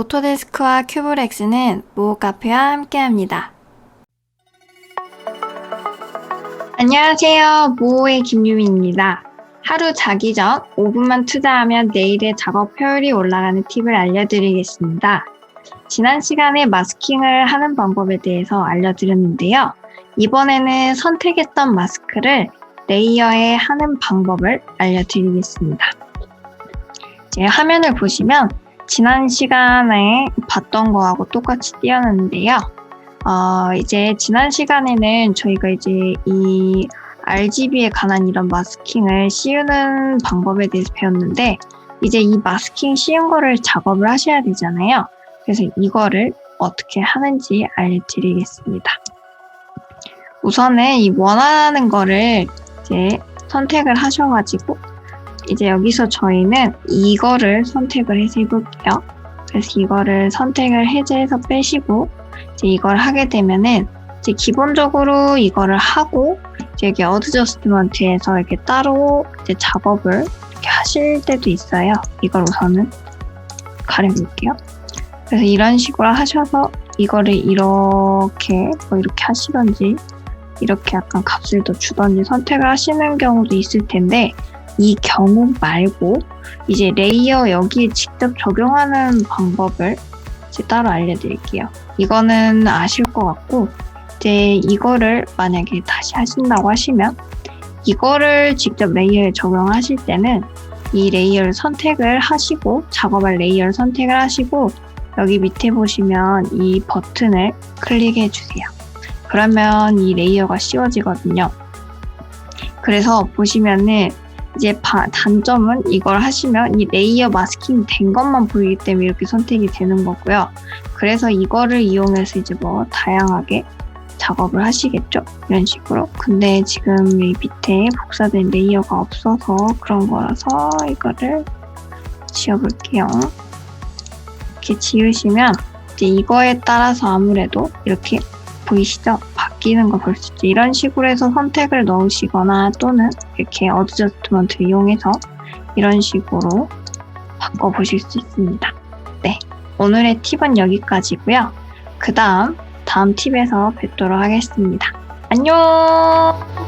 오토데스크와 큐브렉스는 모 카페와 함께합니다. 안녕하세요. 모의 김유미입니다. 하루 자기 전 5분만 투자하면 내일의 작업 효율이 올라가는 팁을 알려드리겠습니다. 지난 시간에 마스킹을 하는 방법에 대해서 알려드렸는데요. 이번에는 선택했던 마스크를 레이어에 하는 방법을 알려드리겠습니다. 제 화면을 보시면 지난 시간에 봤던 거하고 똑같이 띄어놨는데요. 어, 이제 지난 시간에는 저희가 이제 이 RGB에 관한 이런 마스킹을 씌우는 방법에 대해서 배웠는데 이제 이 마스킹 씌운 거를 작업을 하셔야 되잖아요. 그래서 이거를 어떻게 하는지 알려드리겠습니다. 우선은 이 원하는 거를 이제 선택을 하셔가지고 이제 여기서 저희는 이거를 선택을 해서 해볼게요. 그래서 이거를 선택을 해제해서 빼시고 이제 이걸 하게 되면은 이제 기본적으로 이거를 하고 이제 여기 어드저스트먼트에서 이렇게 따로 이제 작업을 이렇게 하실 때도 있어요. 이걸 우선은 가려볼게요. 그래서 이런 식으로 하셔서 이거를 이렇게 뭐 이렇게 하시던지 이렇게 약간 값을 더 주던지 선택을 하시는 경우도 있을 텐데 이 경우 말고 이제 레이어 여기에 직접 적용하는 방법을 이제 따로 알려드릴게요. 이거는 아실 것 같고 이제 이거를 만약에 다시 하신다고 하시면 이거를 직접 레이어에 적용하실 때는 이 레이어를 선택을 하시고 작업할 레이어를 선택을 하시고 여기 밑에 보시면 이 버튼을 클릭해 주세요. 그러면 이 레이어가 씌워지거든요. 그래서 보시면은 이제 바- 단점은 이걸 하시면 이 레이어 마스킹 된 것만 보이기 때문에 이렇게 선택이 되는 거고요. 그래서 이거를 이용해서 이제 뭐 다양하게 작업을 하시겠죠. 이런 식으로. 근데 지금 이 밑에 복사된 레이어가 없어서 그런 거라서 이거를 지워볼게요. 이렇게 지우시면 이제 이거에 따라서 아무래도 이렇게 보이시죠? 바뀌는 거 볼 수 있죠. 이런 식으로 해서 선택을 넣으시거나 또는 이렇게 어드저스트먼트를 이용해서 이런 식으로 바꿔보실 수 있습니다. 네. 오늘의 팁은 여기까지고요. 그 다음, 다음 팁에서 뵙도록 하겠습니다. 안녕!